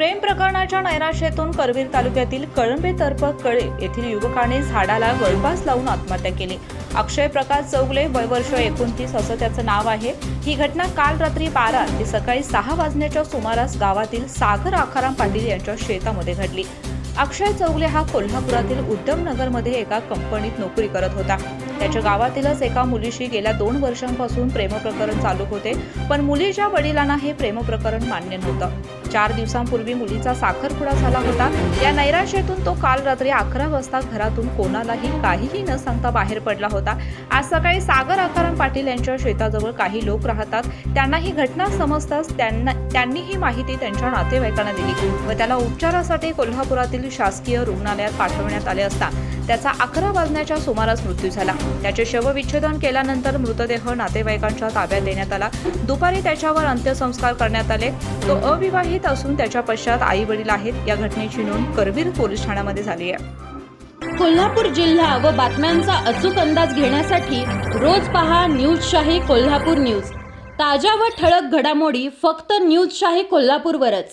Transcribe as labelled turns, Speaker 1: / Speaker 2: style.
Speaker 1: प्रेम प्रकरणाच्या नैराश्यातून करवीर तालुक्यातील कळंबे तर्फ कळे येथील युवकाने झाडाला गळपास लावून आत्महत्या केली. अक्षय प्रकाश चौगले वय वर्ष एकोणतीस असं त्याचं नाव आहे. ही घटना काल रात्री बारा ते सकाळी सहा वाजण्याच्या सुमारास गावातील सागर आखाराम पाटील यांच्या शेतामध्ये घडली. अक्षय चौगले हा कोल्हापुरातील उद्यमनगरमध्ये एका कंपनीत नोकरी करत होता. त्याच्या गावातीलच एका मुलीशी गेल्या दोन वर्षांपासून प्रेमप्रकरण चालू होते पण मुलीच्या वडिलांना हे प्रेमप्रकरण मान्य नव्हतं. चार दिवसांपूर्वी मुलीचा साखरपुडा झाला होता. या नैराश्यातून तो काल रात्री अकरा वाजता घरातून कोणालाही काहीही न सांगता बाहेर पडला होता. आज सकाळी सागर आकाराम पाटील यांच्या शेताजवळ काही लोक राहतात. त्यांना ही घटना समजताच त्यांना त्यांनी ही माहिती त्यांच्या नातेवाईकांना दिली व त्याला उपचारासाठी कोल्हापुरातील शासकीय रुग्णालयात पाठवण्यात आले असता त्याचा अकरा वाजण्याच्या सुमारास मृत्यू झाला. त्याचे शवविच्छेदन केल्यानंतर मृतदेह नातेवाईकांच्या ताब्यात देण्यात आला. दुपारी त्याच्यावर अंत्यसंस्कार करण्यात आले. तो अविवाहित असून त्याच्या पश्चात आई वडील आहेत. या घटनेची नोंद करवीर पोलीस ठाण्यामध्ये झाली आहे.
Speaker 2: कोल्हापूर जिल्हा व बातम्यांचा अचूक अंदाज घेण्यासाठी रोज पहा न्यूज शाही कोल्हापूर न्यूज. ताज्या व ठळक घडामोडी फक्त न्यूज शाही कोल्हापूरवरच.